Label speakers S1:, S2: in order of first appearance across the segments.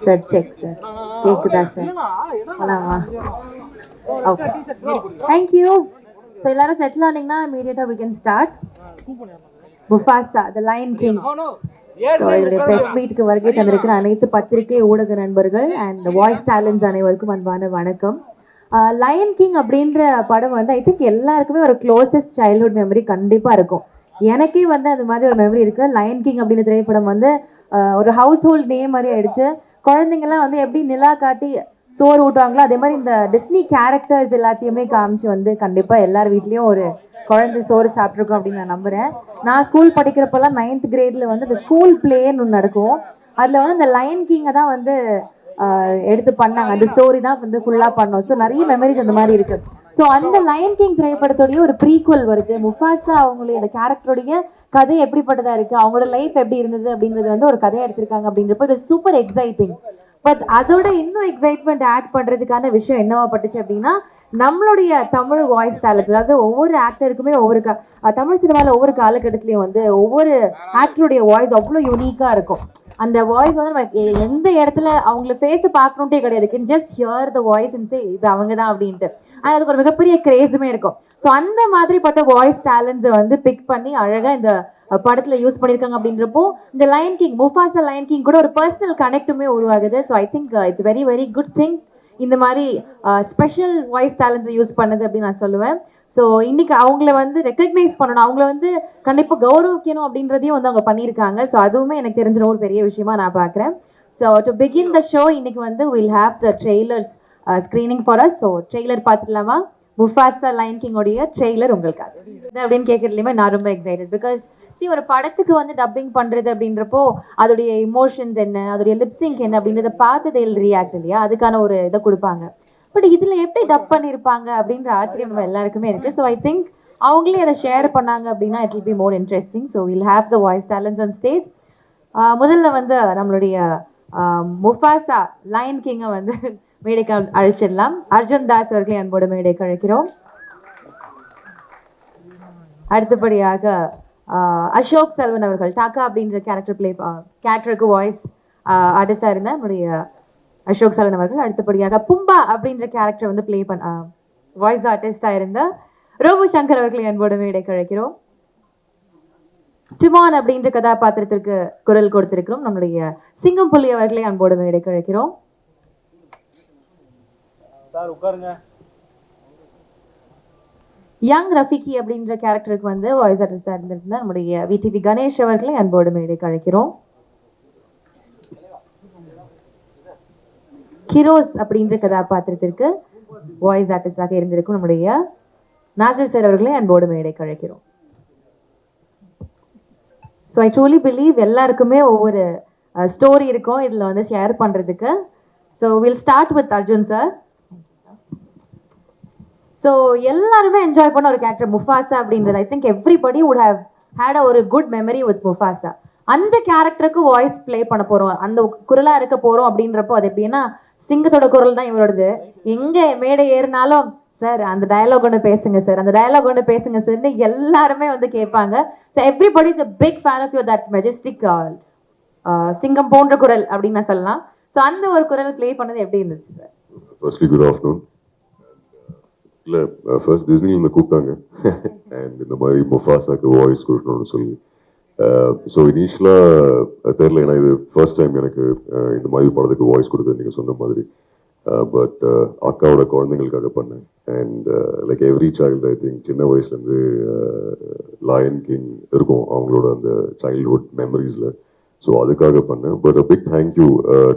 S1: Sir check sir கேக்குதா sir போலாமா okay thank you so எல்லாரும் செட்டில் ஆனீங்கன்னா இமீடியட்டாக we can start Mufasa the Lion King so இதோடைய ப்ரெஸ் மீட்டுக்கு வருகை தந்திருக்கிற அனைத்து பத்திரிகை ஊடக நண்பர்கள் அண்ட் வாய்ஸ் டேலண்ட்ஸ் அனைவருக்கும் அன்பான வணக்கம். லயன் கிங் அப்படின்ற படம் வந்து ஐ திங்க் எல்லாருக்குமே ஒரு க்ளோசஸ்ட் சைல்ட்ஹுட் மெமரி கண்டிப்பாக இருக்கும். எனக்கே வந்து அந்த மாதிரி ஒரு மெமரி இருக்கு. லயன் கிங் அப்படின்ற திரைப்படம் வந்து ஒரு ஹவுஸ் ஹோல்ட் நேம் மாதிரி ஆயிடுச்சு. குழந்தைங்கலாம் வந்து எப்படி நிலா காட்டி சோறு ஊட்டுவாங்களோ அதே மாதிரி இந்த டிஸ்னி கேரக்டர்ஸ் எல்லாத்தையுமே காமிச்சு வந்து கண்டிப்பாக எல்லார் வீட்லேயும் ஒரு குழந்தை சோறு சாப்பிட்ருக்கோம் அப்படின்னு நான் நம்புகிறேன் நான் ஸ்கூல் படிக்கிறப்பெல்லாம் நைன்த் கிரேடில் வந்து இந்த ஸ்கூல் பிளேன்னு ஒன்று நடக்கும். அதில் வந்து இந்த லயன் கிங்கை தான் வந்து எடுத்து பண்ணாங்க. அந்த ஸ்டோரி தான் வந்து ஃபுல்லாக பண்ணோம். ஸோ நிறைய மெமரிஸ் அந்த மாதிரி இருக்கு. ஸோ அந்த லயன் கிங் திரைப்படத்துடைய ஒரு ப்ரீக்குவல் வருது. முஃபாசா அவங்களுடைய அந்த கேரக்டருடைய கதை எப்படிப்பட்டதா இருக்கு? அவங்களோட லைஃப் எப்படி இருந்தது அப்படிங்கிறது வந்து ஒரு கதையை எடுத்திருக்காங்க அப்படின்றப்ப இது சூப்பர் எக்ஸைட்டிங் பட் அதோட இன்னும் எக்ஸைட்மெண்ட் ஆட் பண்ணுறதுக்கான விஷயம் என்னவா பட்டுச்சு அப்படின்னா நம்மளுடைய தமிழ் வாய்ஸ் டேலண்ட் அதாவது ஒவ்வொரு ஆக்டருக்குமே ஒவ்வொரு தமிழ் சினிமாவில் ஒவ்வொரு காலகட்டத்துலையும் வந்து ஒவ்வொரு ஆக்டருடைய வாய்ஸ் அவ்வளோ யூனிக்காக இருக்கும். அந்த வாய்ஸ் வந்து நம்ம எந்த இடத்துல அவங்கள ஃபேஸ் பார்க்கணுன்ட்டே கிடையாது. Can just hear the voice and say இது அவங்க தான் அப்படின்ட்டு. ஆனால் அதுக்கு ஒரு மிகப்பெரிய கிரேஸுமே இருக்கும். ஸோ அந்த மாதிரிப்பட்ட வாய்ஸ் டேலண்ட்ஸை வந்து பிக் பண்ணி அழகாக இந்த படத்தில் யூஸ் பண்ணியிருக்காங்க அப்படின்றப்போ இந்த Lion King Mufasa Lion King கூட ஒரு பர்சனல் கனெக்ட்டுமே உருவாகுது. So I think it's very very good thing இந்த மாதிரி ஸ்பெஷல் வாய்ஸ் டேலண்ட்ஸை யூஸ் பண்ணது அப்படின்னு நான் சொல்லுவேன். ஸோ இன்னைக்கு அவங்கள வந்து ரெக்கக்னைஸ் பண்ணணும். அவங்கள வந்து கண்டிப்பாக கௌரவிக்கணும் அப்படின்றதையும் வந்து அவங்க பண்ணியிருக்காங்க. ஸோ அதுவுமே எனக்கு தெரிஞ்ச ஒரு பெரிய விஷயமா நான் பார்க்குறேன். So to begin the show இன்னைக்கு வந்து will have the trailers screening for us so trailer பார்த்துடலாமா முஃபாசா லைன் கிங்கோடைய ட்ரெய்லர் உங்களுக்காக. இது அப்படின்னு கேட்கறதுலையுமே நான் ரொம்ப எக்ஸைட்டட் பிகாஸ் சி ஒரு படத்துக்கு வந்து டப்பிங் பண்ணுறது அப்படின்றப்போ அதோடைய இமோஷன்ஸ் என்ன அதோடைய லிப்ஸிங்க் என்ன அப்படின்றத பார்த்து தேல் ரியாக்ட் இல்லையா? அதுக்கான ஒரு இதை கொடுப்பாங்க. பட் இதில் எப்படி டப் பண்ணியிருப்பாங்க அப்படின்ற ஆச்சரியம் நம்ம எல்லாருக்குமே இருக்குது ஸோ ஐ திங்க் அவங்களே அதை ஷேர் பண்ணாங்க அப்படின்னா it will be more interesting so will have the voice talents on stage முதல்ல வந்து நம்மளுடைய முஃபாசா லயன் கிங்கை வந்து மேடைக்கு அழைச்சிடலாம். அர்ஜுன் தாஸ் அவர்களை அன்போடு மேடைக்கு அழைக்கிறோம். அடுத்தபடியாக ஆஹ், அசோக் செல்வன் அவர்கள் டாக்கா அப்படின்ற கேரக்டர் பிளே கேரக்டருக்கு வாய்ஸ் ஆர்டிஸ்டாக இருந்த நம்முடைய அசோக் செல்வன் அவர்கள். அடுத்தபடியாக பும்பா அப்படின்ற கேரக்டர் வந்து ப்ளே பண்ண வாய்ஸ் ஆர்டிஸ்டாக இருந்த ரோபு சங்கர் அவர்களை அன்போடு மேடைக்கு அழைக்கிறோம். டிமான் அப்படின்ற கதாபாத்திரத்திற்கு குரல் கொடுத்திருக்கிறோம். நம்முடைய சிங்கம் புள்ளி அவர்களை அன்போடு மேடைக்கு அழைக்கிறோம்.
S2: சார் உட்காருங்க.
S1: யங் ரஃபிகி அப்படின்ற கேரக்டருக்கு வந்து வாய்ஸ் ஆர்டிஸ்டாக இருந்திருந்தா நம்முடைய விடிவி கணேஷ் அவர்களை அன்போடு மேடைக்கு அழைக்கிறோம். கிரோஸ் அப்படின்ற கதாபாத்திரத்திற்கு வாய்ஸ் ஆர்டிஸ்டாக இருந்திருக்கும் நம்முடைய நாசிர் சார் அவர்களை அன்போடு மேடைக்கு அழைக்கிறோம். ஸோ ஐ ட்ரூலி பிலீவ் எல்லாருக்குமே ஒவ்வொரு ஸ்டோரி இருக்கும். இதில் வந்து ஷேர் பண்ணுறதுக்கு so will start with Arjun sir so எல்லாருமே என்ஜாய் பண்ண ஒரு கேரக்டர் முஃபாசா அப்படின்றது. I think everybody would have had a ஒரு குட் மெமரி வித் முஃபாசா அந்த கேரக்டருக்கு வாய்ஸ் ப்ளே பண்ண போகிறோம் அந்த குரலாக இருக்க போகிறோம் அப்படின்றப்போ அது எப்படின்னா சிங்கத்தோட குரல் தான் இவரோடது. எங்கே மேடை ஏறினாலும் சார் அந்த டயலாக் ஒன்று பேசுங்க சார் அந்த டயலாக் ஒன்று பேசுங்க சார்னு எல்லாருமே வந்து கேட்பாங்க. So everybody is a big fan of your that majestic சிங்கம் போன்ற குரல் அப்படின்னு நான் சொல்லலாம். ஸோ அந்த ஒரு குரல் ப்ளே பண்ணது எப்படி இருந்துச்சு சார்
S3: ஃபர்ஸ்ட்லி குட் ஆஃப்டர்நூன் இல்லை ஃபர்ஸ்ட் டிஸ்னிலேருந்து கூப்பிட்டாங்க. அண்ட் இந்த மாதிரி முஃபாசாக்கு வாய்ஸ் கொடுக்கணும்னு சொல்லி. ஸோ இனிஷியலாக தெரில ஏன்னா இது ஃபர்ஸ்ட் டைம் எனக்கு இந்த மாதிரி படத்துக்கு வாய்ஸ் கொடுக்க நீங்கள் சொன்ன மாதிரி. பட் அக்காவோட குழந்தைங்களுக்காக பண்ணேன். And like every child I think சின்ன வயசுலேருந்து லயன் கிங் இருக்கும் அவங்களோட அந்த சைல்ட்ஹுட் மெமரிஸில் ஸோ அதுக்காக பண்ணேன். But big thank you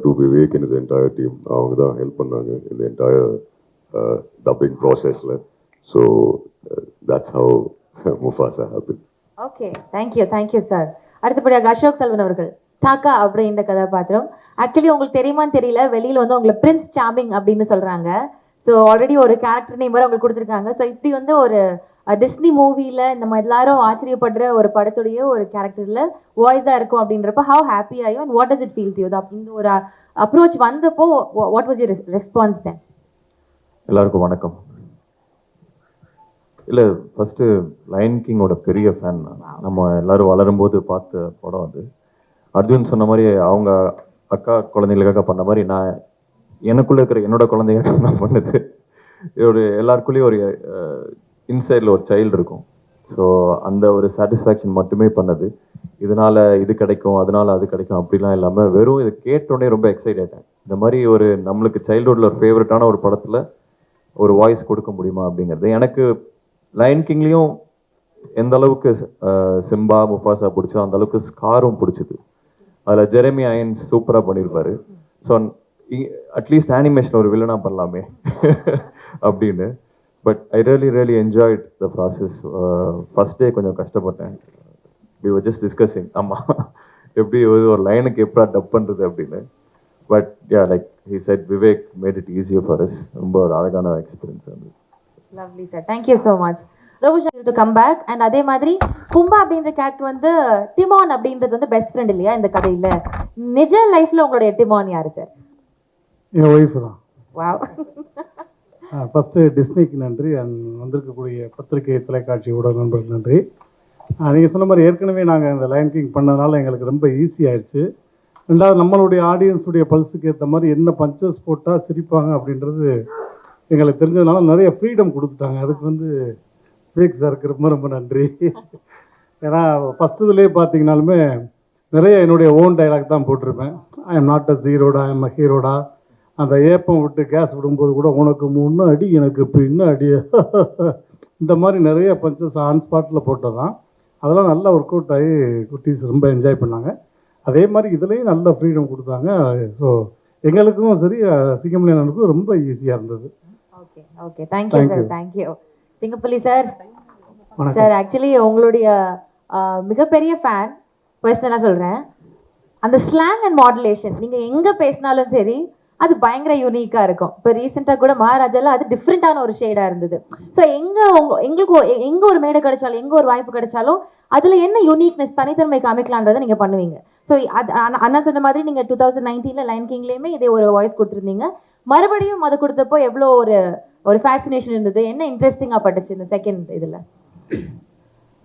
S3: to Vivek in his entire team அவங்க தான் ஹெல்ப் பண்ணாங்க. இந்த என்டையர் டப்பிங் ப்ராசஸில் so that's how Mufasa happen
S1: okay thank you thank you sir அடுத்தபடியாக அசோக் செல்வன் அவர்கள் டாக்கா அப்படின்ற கதாபாத்திரம். ஆக்சுவலி உங்களுக்கு தெரியுமான்னு தெரியல வெளியில் வந்து உங்களை பிரின்ஸ் சாமிங் அப்படின்னு சொல்கிறாங்க ஸோ ஆல்ரெடி ஒரு கேரக்டர் நேம் வரை உங்களுக்கு கொடுத்துருக்காங்க. ஸோ இப்படி வந்து ஒரு டிஸ்னி மூவியில் இந்த மாதிரி எல்லாரும் ஆச்சரியப்படுற ஒரு படத்துடைய ஒரு கேரக்டரில் வாய்ஸாக இருக்கும் அப்படின்றப்ப ஹவு ஹாப்பி ஆயும் and what does it feel you இந்த ஒரு அப்ரோச் வந்தப்போ what was your response then
S2: எல்லாருக்கும் வணக்கம். இல்லை ஃபஸ்ட்டு லயன் கிங்கோட பெரிய ஃபேன் நம்ம எல்லாரும் வளரும்போது பார்த்த படம் அது. அர்ஜுன் சொன்ன மாதிரி அவங்க அக்கா குழந்தைகளுக்காக பண்ண மாதிரி நான் எனக்குள்ளே இருக்கிற என்னோட குழந்தைகளுக்காக நான் பண்ணது. ஒரு எல்லாருக்குள்ளேயும் ஒரு இன்சைடில் ஒரு சைல்டு இருக்கும். ஸோ அந்த ஒரு சாட்டிஸ்ஃபேக்ஷன் மட்டுமே பண்ணது. இதனால் இது கிடைக்கும் அதனால அது கிடைக்கும் அப்படிலாம் இல்லாமல் வெறும் இதை கேட்டோடனே ரொம்ப எக்ஸைட் ஆயிட்டேன். இந்த மாதிரி ஒரு நம்மளுக்கு சைல்டுஹுட்டில் ஒரு ஃபேவரட்டான ஒரு படத்தில் ஒரு வாய்ஸ் கொடுக்க முடியுமா அப்படிங்கிறது. எனக்கு லயன் கிங்லேயும் எந்த அளவுக்கு சிம்பா முஃபாசா பிடிச்சோ அந்த அளவுக்கு ஸ்காரும் பிடிச்சிது. அதில் ஜெரமி அயன்ஸ் சூப்பராக பண்ணியிருப்பார் ஸோ அட்லீஸ்ட் அனிமேஷன் ஒரு வில்லனாக பண்ணலாமே அப்படின்னு. But I really really enjoyed the process first day கொஞ்சம் கஷ்டப்பட்டேன். வி வர் ஜஸ்ட் டிஸ்கஸிங் ஆமாம் எப்படி ஒரு ஒரு லைனுக்கு எப்படா டப் பண்ணுறது அப்படின்னு. But yeah like he said Vivek made it easier for us ரொம்ப ஒரு அழகான எக்ஸ்பீரியன்ஸ் அது.
S1: Lovely sir thank you so much ரோபோஷ் to come back and அதே மாதிரி பும்பா அப்படின்ற கேரக்டர் வந்து டிமான் அப்படின்றது வந்து பெஸ்ட் ஃப்ரெண்ட் இல்லையா இந்த கதையில? நிஜ லைஃப்ல உங்களுடைய டிமான் யாரு சார்
S4: என் ஒய்ஃபு தான்.
S1: வாவ்
S4: ஃபஸ்ட்டு டிஸ்னிக்கு நன்றி. அண்ட் வந்திருக்கக்கூடிய பத்திரிகை தொலைக்காட்சி ஊடக நண்பர்களுக்கு நன்றி. நீங்கள் சொன்ன மாதிரி ஏற்கனவே நாங்கள் இந்த லைன் கிங் பண்ணதுனால எங்களுக்கு ரொம்ப ஈஸி ஆயிடுச்சு. ரெண்டாவது நம்மளுடைய ஆடியன்ஸுடைய பல்ஸுக்கு ஏற்ற மாதிரி என்ன பஞ்சஸ் போட்டால் சிரிப்பாங்க அப்படின்றது எங்களுக்கு தெரிஞ்சதுனால நிறைய ஃப்ரீடம் கொடுத்துட்டாங்க. அதுக்கு வந்து விவேக் சாருக்கு ரொம்ப ரொம்ப நன்றி. ஏன்னா ஃபஸ்ட் இதுலேயே பார்த்தீங்கனாலுமே நிறைய என்னுடைய ஓன் டைலாக் தான் போட்டிருப்பேன். ஐ எம் நாட் அ ஜீரோடா ஐ எம் அ ஹீரோடா அந்த ஏப்பம் விட்டு கேஸ் விடும்போது கூட உனக்கு முன்ன அடி எனக்கு பின்ன அடி இந்த மாதிரி நிறைய பஞ்சஸ் ஆன் ஸ்பாட்டில் போட்டதான் அதெல்லாம் நல்லா ஒர்க் அவுட் ஆகி குட்டீஸ் ரொம்ப என்ஜாய் பண்ணாங்க. அதே மாதிரி இதுலேயும் நல்ல ஃப்ரீடம் கொடுத்தாங்க. ஸோ எங்களுக்கும் சரி சிங்கமணியனுக்கும் ரொம்ப ஈஸியாக இருந்தது.
S1: Okay okay thank you sir. Thank you Singampuli sir. Sir actually உங்களுடைய மிகப்பெரிய ஃபேன் பர்சனலாக சொல்கிறேன் அந்த ஸ்லாங் அண்ட் மாடுலேஷன் நீங்கள் எங்கே பேசினாலும் சரி அது பயங்கர யூனிக்காக இருக்கும். இப்போ ரீசெண்டாக கூட மகாராஜால அது டிஃப்ரெண்ட்டான ஒரு ஷேடாக இருந்தது. ஸோ எங்கே உங்க எங்களுக்கு எங்கே ஒரு மேடை கிடைச்சாலும் எங்கே ஒரு வாய்ப்பு கிடைச்சாலும் அதில் என்ன யூனிக்னஸ் தனித்தன்மை காமிக்கலான்றதை நீங்கள் பண்ணுவீங்க. ஸோ அது அண்ணா- சொன்ன மாதிரி நீங்கள் டூ தௌசண்ட் நைன்டீனில் லைன் கிங்லேயுமே இதே ஒரு வாய்ஸ் கொடுத்துருந்தீங்க. மறுபடியும் அது கொடுத்தப்போ எவ்வளோ ஒரு ஒரு ஃபேசினேஷன் இருந்தது? என்ன இன்ட்ரெஸ்டிங்காக பட்டுச்சு இந்த செகண்ட் இதில்?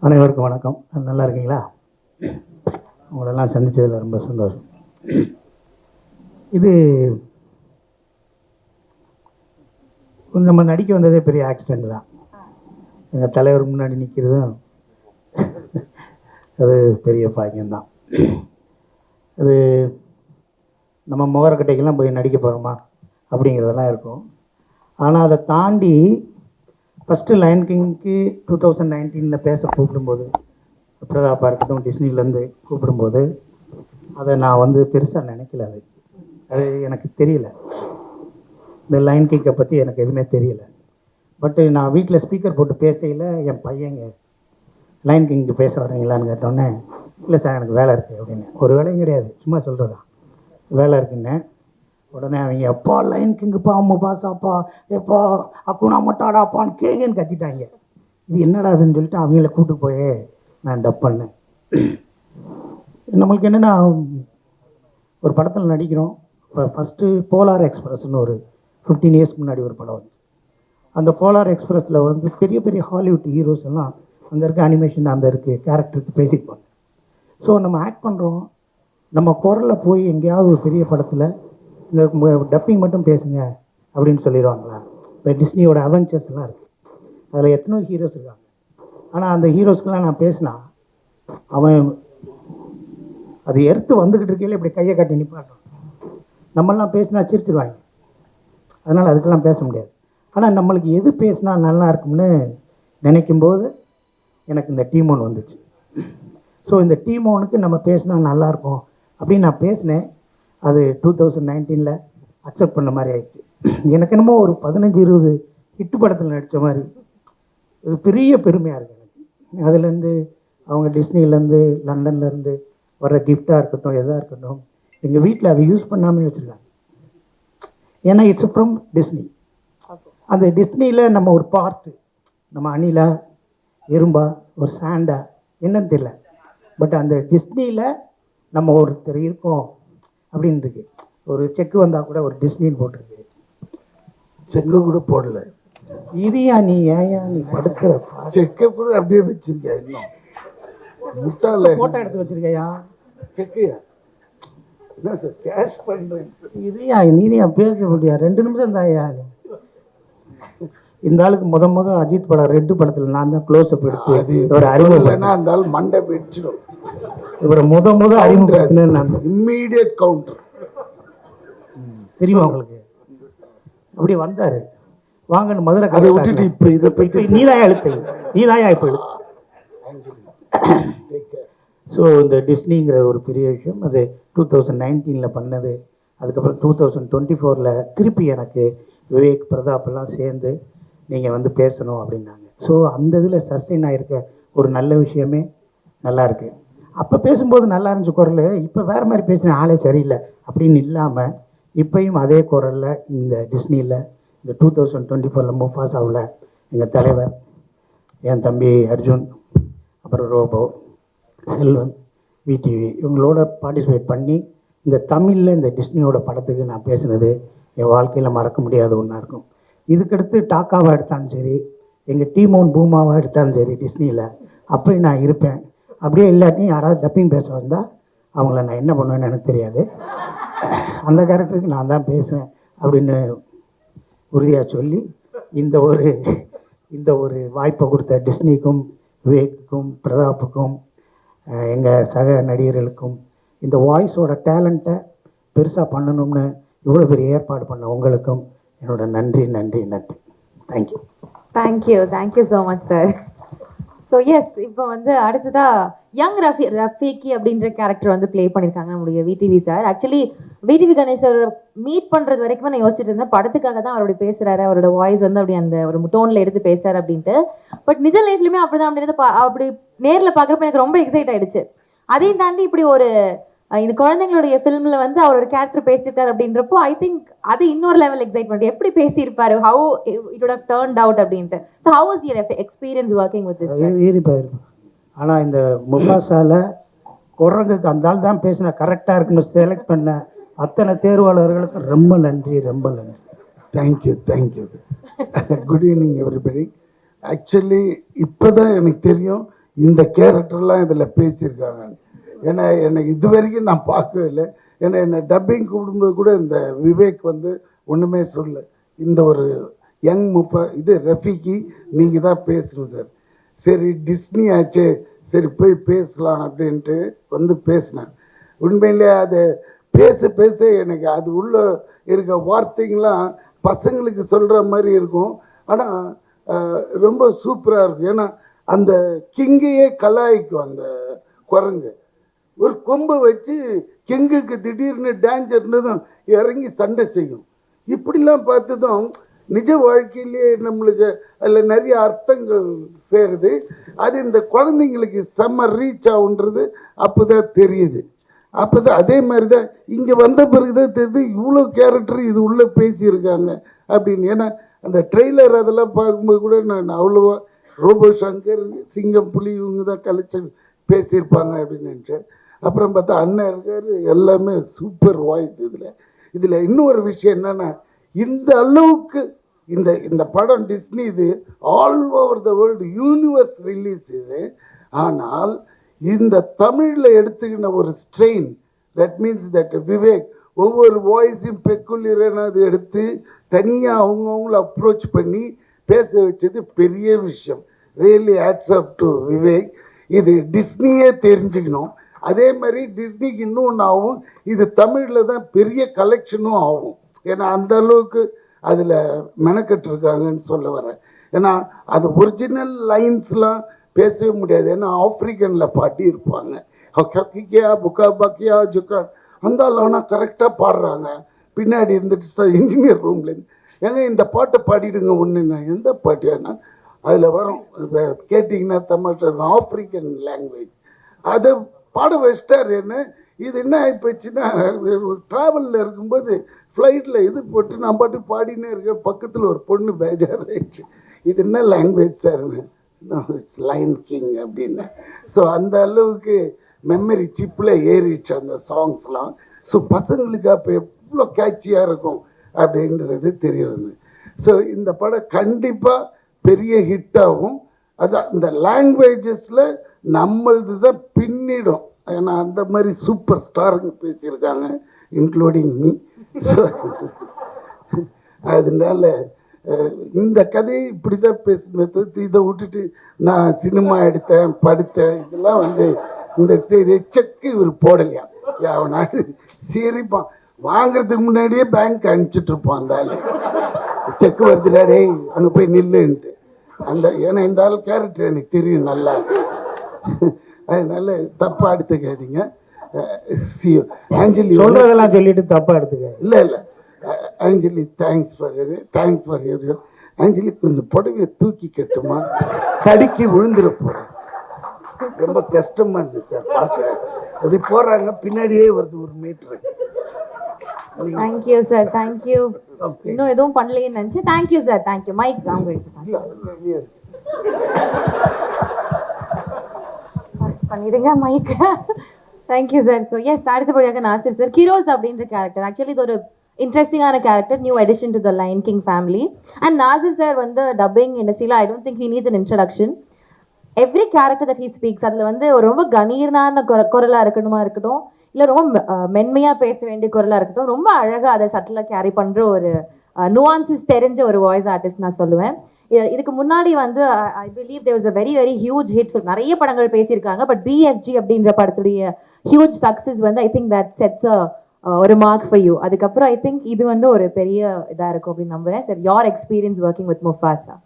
S5: அனைவருக்கும் வணக்கம். நல்லா இருக்கீங்களா? உங்களெல்லாம் சந்தித்ததில் ரொம்ப சந்தோஷம். இது நம்ம நடிக்க வந்ததே பெரிய ஆக்சிடெண்ட் தான். எங்கள் தலைவர் முன்னாடி நிற்கிறதும் அது பெரிய பாக்கியம்தான். அது நம்ம முகரக்கட்டைக்கெல்லாம் போய் நடிக்க போகிறோமா அப்படிங்கிறதெல்லாம் இருக்கும். ஆனால் அதை தாண்டி ஃபஸ்ட்டு லைன் கிங்க்கு டூ தௌசண்ட் நைன்டீனில் பேச கூப்பிடும்போது பிரதாப்பாக இருக்கட்டும் டிஸ்னிலேருந்து கூப்பிடும்போது அதை நான் வந்து பெருசாக நினைக்கல அது. அது எனக்கு தெரியல. இந்த லைன் கிங்கை பற்றி எனக்கு எதுவுமே தெரியல. பட்டு நான் வீட்டில் ஸ்பீக்கர் போட்டு பேசையில் என் பையங்க லைன் கிங்க்கு பேச வரீங்களான்னு கேட்டோன்னே இல்லை சார் எனக்கு வேலை இருக்குது அப்படின்னு. ஒரு வேலையும் கிடையாது சும்மா சொல்கிறதா வேலை இருக்குன்னு. உடனே அவங்க அப்பா லைன் கிங்குப்பா அம்மா பாசாப்பா எப்பா அக்குனா மட்டாடாப்பான்னு கேகேன்னு கத்திட்டாங்க. இது என்னடா அதுன்னு சொல்லிட்டு அவங்கள கூட்டு போய் நான் டப் பண்ணேன். நம்மளுக்கு என்னென்னா ஒரு படத்தில் நடிக்கிறோம். இப்போ ஃபஸ்ட்டு போலார் எக்ஸ்பிரஸ்னு ஒரு ஃபிஃப்டீன் இயர்ஸ் முன்னாடி ஒரு படம் வந்து. அந்த போலார் எக்ஸ்பிரஸில் வந்து பெரிய பெரிய ஹாலிவுட் ஹீரோஸ் எல்லாம் அங்கே இருக்க அனிமேஷன் அந்த இருக்குது கேரக்டருக்கு பேசிப்பாங்க ஸோ நம்ம ஆக்ட் பண்ணுறோம் நம்ம குரலில் போய் எங்கேயாவது ஒரு பெரிய படத்தில் இந்த டப்பிங் மட்டும் பேசுங்க அப்படின்னு சொல்லிடுவாங்களா? இப்போ டிஸ்னியோட அவெஞ்சர்ஸ்லாம் இருக்குது அதில் எத்தனையோ ஹீரோஸ் இருக்காங்க. ஆனால் அந்த ஹீரோஸ்க்கெலாம் நான் பேசினா அவன் அது எடுத்து வந்துக்கிட்டு இருக்கையில இப்படி கையை காட்டி நிப்பாட்டுறான் நம்மெல்லாம் பேசினா சிரிச்சிருவாங்க. அதனால் அதுக்கெல்லாம் பேச முடியாது. ஆனால் நம்மளுக்கு எது பேசினா நல்லா இருக்கும்னு நினைக்கும்போது எனக்கு இந்த டீம் ஒன்று வந்துச்சு. ஸோ இந்த டீமோனுக்கு நம்ம பேசினா நல்லாயிருக்கும் அப்படின்னு நான் பேசினேன். அது டூ தௌசண்ட் நைன்டீனில் அக்செப்ட் பண்ண மாதிரி ஆயிடுச்சு. எனக்கு என்னமோ ஒரு பதினஞ்சு இருபது ஹிட்டு படத்தில் நடித்த மாதிரி. இது பெரிய பெருமையாக இருக்குது எனக்கு. அதுலேருந்து அவங்க டிஸ்னிலேருந்து லண்டன்லேருந்து வர கிஃப்டாக இருக்கட்டும் எதாக இருக்கட்டும் எங்கள் வீட்டில் அதை யூஸ் பண்ணாமே வச்சுருக்காங்க. ஏன்னா இட்ஸ் ஃப்ரம் டிஸ்னி அந்த டிஸ்னியில் நம்ம ஒரு பார்ட்டு நம்ம அணிலா எறும்பா ஒரு சாண்டா என்னன்னு தெரியல. பட் அந்த டிஸ்னியில் நம்ம ஒருத்தர் இருக்கோம் அப்படின்னு இருக்கு ஒரு செக்கு வந்தால் கூட ஒரு டிஸ்னின்னு போட்டிருக்கு.
S6: செக்கு கூட போடல.
S5: இரியா நீ ஏயா நீ படுக்கிற?
S6: செக்கை கூட அப்படியே வச்சிருக்கேன் இன்னும் முட்டாள.
S5: போட்டோ எடுத்து வச்சிருக்கையா?
S6: செக்கையா என்ன சார் கேஷ் பண்றேன்.
S5: இரியா நீரியா பேச முடியா ரெண்டு நிமிஷம் தாயா நீ இந்த ஆளுக்கு முத முத அஜித் படம் ரெட்டு படத்துல நான் தான் க்ளோஸ் அப்
S6: அது
S5: எடுத்து இவரை அறிமுகம்
S6: சொல்லலைன்னா அந்த ஆள் மண்டை வெடிச்சிடும்
S5: இவரை முத முத அறிமுகப்படுத்தினேன் நான்.
S6: இம்மீடியட் கவுண்டர்
S5: தெரியுமா உங்களுக்கு? அப்படி வந்தாரு. வாங்கன்னு மதுரை
S6: அதை
S5: கதை
S6: விட்டுட்டு இப்ப இதை
S5: இப்போ நீதாயா எழுத்து. நீதாயா இப்போ ஸோ இந்த டிஸ்னிங்கிற ஒரு பெரிய விஷயம் அது டூ தௌசண்ட் நைன்டீனில் பண்ணது. அதுக்கப்புறம் டூ தௌசண்ட் டுவெண்ட்டி ஃபோரில் திருப்பி எனக்கு விவேக் பிரதாப் எல்லாம் சேர்ந்து நீங்கள் வந்து பேசணும் அப்படின்னாங்க. ஸோ அந்த இதில் சஸ்டெயின் ஆகிருக்க ஒரு நல்ல விஷயமே நல்லாயிருக்கு அப்போ பேசும்போது நல்லா இருந்துச்சு குரல். இப்போ வேறு மாதிரி பேசின ஆளே சரியில்லை. அப்படின்னு இல்லாமல் இப்பயும் அதே குரலில் இந்த டிஸ்னியில் இந்த டூ தௌசண்ட் டுவெண்ட்டி ஃபோரில் முஃபாசாவில் எங்கள் தலைவர் என் தம்பி அர்ஜுன் அப்புறம் ரோபோ செல்வன் விடிவி இவங்களோட பார்ட்டிசிபேட் பண்ணி இந்த தமிழில் இந்த டிஸ்னியோட படத்துக்கு நான் பேசினது என் வாழ்க்கையில் மறக்க முடியாத ஒன்றா இருக்கும். இதுக்கடுத்து டாக்காவாக எடுத்தாலும் சரி எங்கள் டீமோன் பூமாவாக எடுத்தாலும் சரி டிஸ்னியில் அப்படி நான் இருப்பேன். அப்படியே இல்லாட்டியும் யாராவது டப்பிங் பேச வந்தால் அவங்கள நான் என்ன பண்ணுவேன்னு எனக்கு தெரியாது. அந்த கேரக்டருக்கு நான் தான் பேசுவேன் அப்படின்னு உறுதியாக சொல்லி இந்த ஒரு இந்த ஒரு வாய்ப்பை கொடுத்த டிஸ்னிக்கும் விவேக்குக்கும் பிரதாப்புக்கும் எங்கள் சக நடிகர்களுக்கும் இந்த வாய்ஸோட டேலண்ட்டை பெருசாக பண்ணணும்னு இவ்வளோ பெரிய ஏற்பாடு பண்ண உங்களுக்கும் என்னோட நன்றி நன்றி நன்றி. Thank you
S1: thank you thank you so much sir so yes இப்போ வந்து அடுத்ததா யங் ரஃபி ரஃபீக்கி அப்படின்ற கேரக்டர் வந்து ப்ளே பண்ணியிருக்காங்க நம்மளுடைய VTV sir actually VTV Ganesh sir meet பண்ணுறது வரைக்கும் நான் யோசிச்சுட்டு இருந்தேன். படத்துக்காக தான் அவருடைய பேசுகிறாரு அவரோட வாய்ஸ் வந்து அப்படி அந்த ஒரு டோனில் எடுத்து பேசுகிறாரு அப்படின்ட்டு. பட் நிஜ லைஃப்லையுமே அப்படிதான் அப்படின்றது பா- அப்படி நேரில் பார்க்குறப்ப எனக்கு ரொம்ப எக்ஸைட் ஆயிடுச்சு. அதையும் தாண்டி இப்படி ஒரு இந்த குழந்தைங்களுடைய ஃபிலிமில் வந்து அவர் ஒரு கேரக்டர் பேசியிருக்காரு அப்படின்றப்போ ஐ திங்க் அது இன்னொரு லெவல் எக்ஸைட்மெண்ட் எப்படி பேசியிருப்பாரு? How it would have out அப்படின்ட்டு. So how is your experience working with this
S5: இருப்பா ஆனால் இந்த முகாசால குரங்குக்கு அந்த ஆள் தான் பேசின கரெக்டாக இருக்குன்னு செலக்ட் பண்ண அத்தனை தேர்வாளர்களுக்கும் ரொம்ப நன்றி ரொம்ப நன்றி.
S6: Thank you thank you good evening everybody actually இப்போ தான் எனக்கு தெரியும் இந்த கேரக்டர்லாம் இதில் பேசியிருக்காங்க ஏன்னா என்னை இது வரைக்கும் நான் பார்க்கவே இல்லை ஏன்னா என்னை டப்பிங் கூப்பிடும்போது கூட இந்த விவேக் வந்து ஒன்றுமே சொல்ல இந்த ஒரு யங் முப்ப இது ரஃபிக்கு நீங்கள் தான் பேசணும் சார். சரி டிஸ்னி ஆச்சே. சரி போய் பேசலாம் அப்படின்ட்டு வந்து பேசினேன். உண்மையிலே அது பேச பேச எனக்கு அது உள்ள இருக்க வார்த்தைங்களாம் பசங்களுக்கு சொல்கிற மாதிரி இருக்கும். ஆனால் ரொம்ப சூப்பராக இருக்கும். ஏன்னா அந்த கிங்கையே கலாய்க்கும் அந்த குரங்கு. ஒரு கொம்பை வச்சு கிங்குக்கு திடீர்னு டேஞ்சர்னதும் இறங்கி சண்டை செய்யும். இப்படிலாம் பார்த்ததும் நிஜ வாழ்க்கையிலேயே நம்மளுக்கு அதில் நிறைய அர்த்தங்கள் சேருது. அது இந்த குழந்தைங்களுக்கு செம்ம ரீச் ஆகுன்றது அப்போ தான் தெரியுது. அப்போ தான் அதே மாதிரி தான் இங்கே வந்த பிறகு தான் தெரியுது இவ்வளோ கேரக்டர் இது உள்ளே பேசியிருக்காங்க அப்படின்னு. ஏன்னா அந்த ட்ரெய்லர் அதெல்லாம் பார்க்கும்போது கூட நான் அவ்வளோவா ரோபோ சங்கர் சிங்கம் புலி இவங்க தான் கலைச்சல் பேசியிருப்பாங்க அப்படின்னு நினச்சேன். அப்புறம் பார்த்தா அண்ணன் இருக்கார் எல்லாமே சூப்பர் வாய்ஸ் இதில். இதில் இன்னொரு விஷயம் என்னென்னா இந்த அளவுக்கு இந்த இந்த படம் டிஸ்னி இது all over the world universe release இது. ஆனால் இந்த தமிழில் எடுத்துக்கின ஒரு strain that means that Vivek ஒவ்வொரு வாய்ஸையும் பெக்குலியரானது எடுத்து தனியாக அவங்கவுங்கள அப்ரோச் பண்ணி பேச வச்சது பெரிய விஷயம். Really hats off to Vivek. இது டிஸ்னியே தெரிஞ்சுக்கணும். அதே மாதிரி டிஸ்னிக்கு இன்னொன்று ஆகும். இது தமிழில் தான் பெரிய கலெக்ஷனும் ஆகும். ஏன்னா அந்த அளவுக்கு அதில் மெனக்கெட்டு இருக்காங்கன்னு சொல்ல வரேன். ஏன்னா அது ஒரிஜினல் லைன்ஸ்லாம் பேசவே முடியாது. ஏன்னா ஆப்ரிக்கனில் பாட்டி இருப்பாங்க. ஹக்கியா புக்கா பக்கியா ஜுக்கா அந்த அளவுனா கரெக்டாக பாடுறாங்க. பின்னாடி இருந்துட்டு சார் இன்ஜினியர் ரூம்லேருந்து ஏங்க இந்த பாட்டை பாடிடுங்க ஒன்றுண்ணா எந்த பாட்டியானா அதில் வரும் கேட்டிங்கன்னா தமிழ் ஆப்ரிக்கன் லாங்குவேஜ் அதை பாட வச்சிட்டார் என்ன? இது என்ன ஆகிப்போச்சுன்னா ட்ராவலில் இருக்கும்போது ஃப்ளைட்டில் இது போட்டு நான் பாட்டு பாடினே இருக்கேன். பக்கத்தில் ஒரு பொண்ணு பேஜார் பேஜாராயிடுச்சு. இது என்ன லாங்குவேஜ் சார்னு இட்ஸ் லைன் கிங் அப்படின்னு. ஸோ அந்த அளவுக்கு மெமரி சிப்பில் ஏறிடுச்சு அந்த சாங்ஸ்லாம் ஸோ பசங்களுக்கு அப்போ எவ்வளோ கேட்சியாக இருக்கும் அப்படின்றது தெரிய வந்து ஸோ இந்த படம் கண்டிப்பாக பெரிய ஹிட்டாகும் அதான் இந்த லாங்குவேஜஸில் நம்மளது தான் பின்னிடும். ஏன்னா அந்த மாதிரி சூப்பர் ஸ்டாருங்க பேசியிருக்காங்க இன்க்ளூடிங் மீ ஸோ அதனால இந்த கதையை இப்படி தான் பேசினது இதை விட்டுட்டு நான் சினிமா எடுத்தேன் படுத்தேன். இதெல்லாம் வந்து இந்த ஸ்டேஜ் செக்கு இவர் போடலையா? அவனாவது சிரிப்பான். வாங்குறதுக்கு முன்னாடியே பேங்க் அனுப்பிச்சிட்டு இருப்பான் அந்த ஆள். செக்கு வருதுடா டேய் அங்கே போய் நில்லுன்ட்டு. அந்த ஏன்னா இந்த ஆள் கேரக்டர் எனக்கு தெரியும் நல்லா. அதனால தப்பாக எடுத்துக்காதீங்க. சி ஆஞ்சலி
S5: சொல்றதெல்லாம் சொல்லிட்டு தப்பா எடுத்துக்க
S6: இல்லை இல்லை. Anjali thanks for thanks for every Anjali கொஞ்சம் புடவையை தூக்கி கட்டுமா? தடுக்கி விழுந்துட போகிறேன் ரொம்ப கஷ்டமா இருந்தது சார் பார்க்க. அப்படி போகிறாங்க பின்னாடியே வருது ஒரு மீட்ரு
S1: தேங்க்யூ சார் தேங்க்யூ இன்னும் எதுவும் பண்ணலையேன்னு நினச்சி தேங்க்யூ சார் தேங்க்யூ மைக் அவங்க பண்ணிடுங்க mike thank you sir so yes அடுத்தபடியாக நாசிர் சார் கிரோஸ் அப்படின்ற கேரக்டர் ஆக்சுவலி இது ஒரு இன்ட்ரெஸ்டிங்கான character new edition to the lion king family and Nasir sir வந்து டப்பிங் இண்டஸ்ட்ரியில் I don't think he needs an introduction every character that he speaks அதில் வந்து ஒரு ரொம்ப கணீர்னான குர குரலாக இருக்கணுமா இருக்கட்டும் இல்லை ரொம்ப மென்மையாக பேச வேண்டிய குரலாக இருக்கட்டும் ரொம்ப அழகாக அதை சட்டிலாக கேரி பண்ணுற ஒரு Uh, நுவான்சஸ் தெரிஞ்ச ஒரு வாய்ஸ் ஆர்டிஸ்ட் நான் சொல்லுவேன். இதுக்கு முன்னாடி வந்து I believe there was a very very huge hit நிறைய படங்கள் பேசியிருக்காங்க பட் பிஎஃப்ஜி அப்படின்ற படத்துடைய ஹியூஜ் சக்ஸஸ் வந்து ஐ திங்க் தட் செட்ஸ் ஒரு மார்க் ஃபார் யூ அதுக்கப்புறம் ஐ திங்க் இது வந்து ஒரு பெரிய இதாக இருக்கும் அப்படின்னு நம்புகிறேன் சார் யார் எக்ஸ்பீரியன்ஸ் ஒர்க்கிங் வித் முஃபாஸா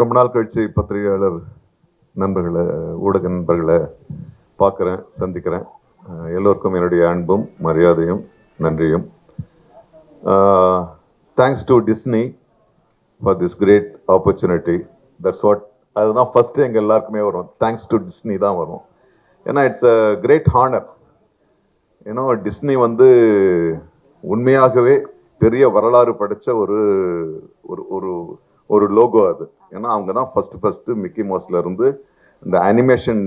S7: ரொம்ப நாள் கழிச்சு பத்திரிகையாளர் நண்பர்களை ஊடக நண்பர்களை பார்க்குறேன் சந்திக்கிறேன். எல்லோருக்கும் என்னுடைய அன்பும் மரியாதையும் நன்றியும். Thanks to Disney for this great opportunity that's what அதுதான் ஃபஸ்ட்டு எங்கள் எல்லாருக்குமே வரும். தேங்க்ஸ் டு டிஸ்னி தான் வரும். ஏன்னா இட்ஸ் அ கிரேட் ஹானர் ஏன்னா டிஸ்னி வந்து உண்மையாகவே பெரிய வரலாறு படைச்ச ஒரு ஒரு ஒரு ஒரு லோகோ அது. ஏன்னா அவங்க தான் ஃபஸ்ட்டு ஃபஸ்ட்டு மிக்கி மவுஸ்லேருந்து இந்த அனிமேஷன்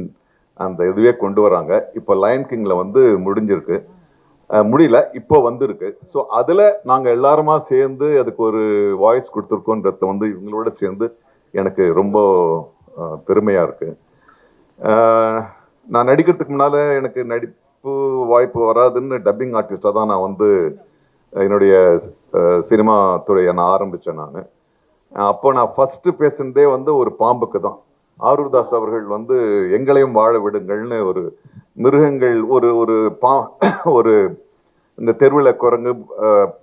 S7: அந்த இதுவே கொண்டு வராங்க. இப்போ லயன் கிங்கில் வந்து முடிஞ்சிருக்கு. முடியல. இப்போ வந்திருக்கு. ஸோ அதில் நாங்கள் எல்லாருமா சேர்ந்து அதுக்கு ஒரு வாய்ஸ் கொடுத்துருக்கோன்றத வந்து இவங்களோட சேர்ந்து எனக்கு ரொம்ப பெருமையாக இருக்குது நான் நடிக்கிறதுக்கு முன்னால் எனக்கு நடிப்பு வாய்ப்பு வராதுன்னு டப்பிங் ஆர்டிஸ்டாக தான் நான் வந்து என்னுடைய சினிமா துறையை நான் ஆரம்பித்தேன் நான். அப்போ நான் ஃபஸ்ட்டு பேசுனதே வந்து ஒரு பாம்புக்கு தான். ஆரூர்தாஸ் அவர்கள் வந்து எங்களையும் வாழ விடுங்கள்னு ஒரு மிருகங்கள் ஒரு ஒரு பா ஒரு இந்த தெருவில் குரங்கு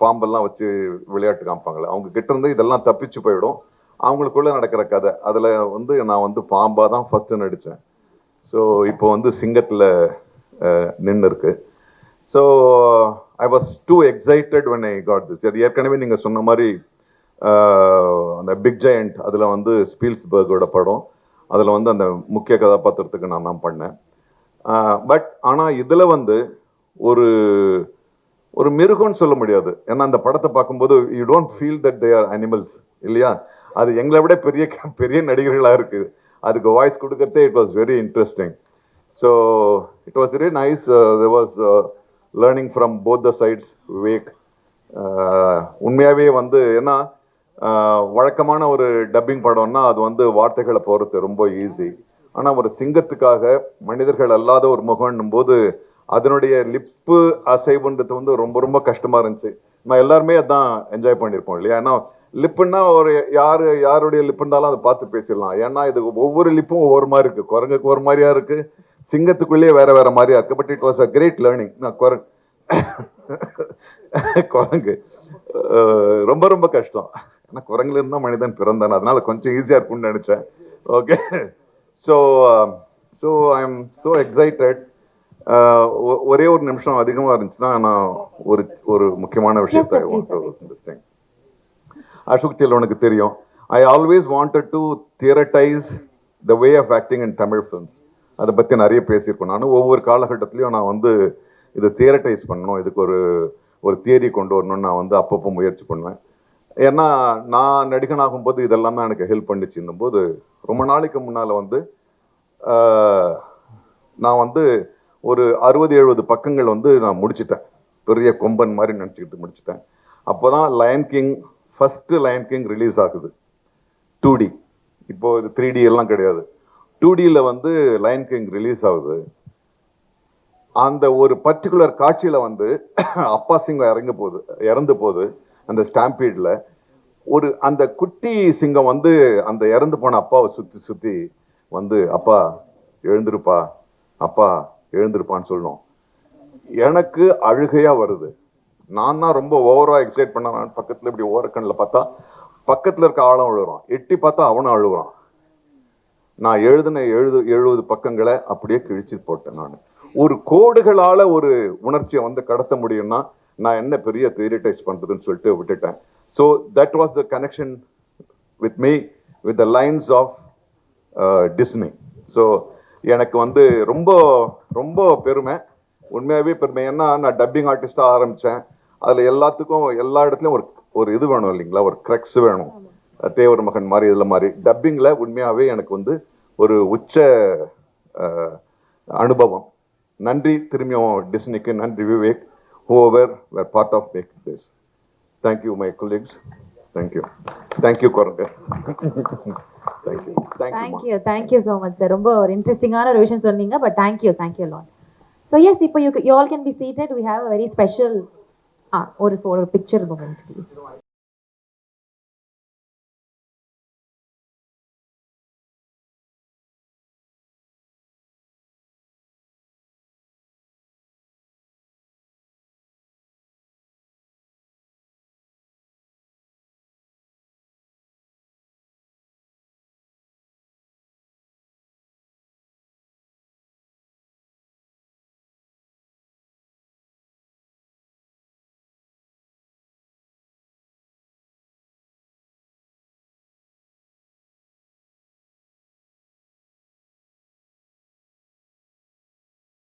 S7: பாம்பெல்லாம் வச்சு விளையாட்டு காமிப்பாங்களே அவங்க கிட்ட இருந்து இதெல்லாம் தப்பிச்சு போயிடும். அவங்களுக்குள்ளே நடக்கிற கதை. அதில் வந்து நான் வந்து பாம்பாக தான் ஃபஸ்ட்டு நடித்தேன் ஸோ இப்போ வந்து சிங்கத்தில் நின்று இருக்கு so I was too excited when I got this ஏற்கனவே நீங்கள் சொன்ன மாதிரி அந்த பிக் ஜெயண்ட் அதில் வந்து ஸ்பீல்ஸ்பர்கோட படம். அதில் வந்து அந்த முக்கிய கதாபாத்திரத்துக்கு நான் தான் பண்ணேன். பட் ஆனால் இதில் வந்து ஒரு ஒரு மிருகம்னு சொல்ல முடியாது. ஏன்னா அந்த படத்தை பார்க்கும்போது you don't feel that they are animals இல்லையா? அது எங்களை விட பெரிய பெரிய நடிகர்களாக இருக்குது அதுக்கு வாய்ஸ் கொடுக்கறதே it was very interesting so it was very nice there was learning from both the sides Vivek உண்மையாகவே வந்து ஏன்னா uh, வழக்கமான ஒரு டப்பிங் படம்னா அது வந்து வார்த்தைகளை போகிறது ரொம்ப ஈஸி ஆனால் ஒரு சிங்கத்துக்காக மனிதர்கள் அல்லாத ஒரு முகம்னும் போது அதனுடைய லிப்பு அசைவுன்றது வந்து ரொம்ப ரொம்ப கஷ்டமாக இருந்துச்சு. நான் எல்லாருமே அதான் என்ஜாய் பண்ணியிருப்போம் இல்லையா? ஏன்னா லிப்புன்னா ஒரு யார் யாருடைய லிப் இருந்தாலும் அதை பார்த்து பேசிடலாம். ஏன்னா இது ஒவ்வொரு லிப்பும் ஒவ்வொரு மாதிரி இருக்குது குரங்குக்கு ஒரு மாதிரியா இருக்குது சிங்கத்துக்குள்ளேயே வேறு வேறு மாதிரியா இருக்குது but it was a great learning நான் குரங்கு. குரங்கு. ரொம்ப ரொம்ப கஷ்டம். ஏன்னா குரங்குல தான் மனிதன் பிறந்தான். அதனால கொஞ்சம் ஈஸியாக இருக்கும்னு நினச்சேன். Okay so so I am so excited ஒரே ஒரு நிமிஷம் அதிகமாக இருந்துச்சுன்னா நான் ஒரு ஒரு முக்கியமான விஷயத்தை. இன்ட்ரெஸ்டிங் அசோக் செல்வனுக்கு தெரியும். I always wanted to theorize the way of acting in Tamil films அதை பற்றி நிறைய பேசியிருக்கோம். நான் ஒவ்வொரு காலகட்டத்திலையும் நான் வந்து இதை தியரட்டைஸ் பண்ணணும். இதுக்கு ஒரு ஒரு தியரி கொண்டு வரணும்னு நான் வந்து அப்பப்போ முயற்சி பண்ணுவேன். ஏன்னா நான் நடிகனாகும் போது இதெல்லாம் தான் எனக்கு ஹெல்ப் பண்ணிச்சுன்னும் போது ரொம்ப நாளைக்கு முன்னால் வந்து நான் வந்து ஒரு அறுபது எழுபது பக்கங்கள் வந்து நான் முடிச்சிட்டேன். பெரிய கொம்பன் மாதிரி நினச்சிக்கிட்டு முடிச்சிட்டேன். அப்போ தான் lion king first lion king release ஆகுது. டூ டி இப்போது இது த்ரீ டி எல்லாம் கிடையாது. டூ டியில் வந்து லயன் கிங் ரிலீஸ் ஆகுது. அந்த ஒரு பர்டிகுலர் காட்சியில் வந்து அப்பா சிங்கம் இறங்க போகுது இறந்து போகுது. அந்த ஸ்டாம்பீடில் ஒரு அந்த குட்டி சிங்கம் வந்து அந்த இறந்து போன அப்பாவை சுற்றி சுற்றி வந்து அப்பா எழுந்திருப்பா அப்பா எழுந்திருப்பான்னு சொல்லணும் எனக்கு அழுகையாக வருது. நான் தான் ரொம்ப ஓவராக எக்ஸைட் பண்ண பக்கத்தில் இப்படி ஓரக்கண்ணில் பார்த்தா பக்கத்தில் இருக்க ஆளும் அழுகுறான். எட்டி பார்த்தா அவனும் அழுகுறான். நான் எழுதின எழுது எழுபது பக்கங்களை அப்படியே கிழிச்சு போட்டேன் நான். ஒரு கோடுகளால் ஒரு உணர்ச்சியை வந்து கடத்த முடியும்னா நான் என்ன பெரிய தியரிட்டைஸ் பண்றதுன்னு சொல்லிட்டு விட்டுட்டேன். So that was the connection with me with the lions of Disney so எனக்கு வந்து ரொம்ப ரொம்ப பெருமை. உண்மையாகவே பெருமை. ஏன்னா நான் டப்பிங் ஆர்டிஸ்டாக ஆரம்பித்தேன் அதில் எல்லாத்துக்கும் எல்லா இடத்துலையும் ஒரு ஒரு இது வேணும் இல்லைங்களா? ஒரு க்ரெக்ஸ் வேணும். தேவர் மகன் மாதிரி இதில் மாதிரி. டப்பிங்கில் உண்மையாகவே எனக்கு வந்து ஒரு உச்ச அனுபவம். நன்றி. திரும்பியும் டிஸ்னிக்கு நன்றி Vivek. Whoever were part of make this thank you my colleagues thank you thank you குரங்க thank you thank you
S1: thank you thank you so much sir ரொம்ப ஒரு இன்ட்ரெஸ்டிங்கான ஒரு விஷயம் சொன்னீங்க but thank you thank you lot so yes இப்போ you you all can be seated we have a very special ah ஒரு ஒரு picture moment please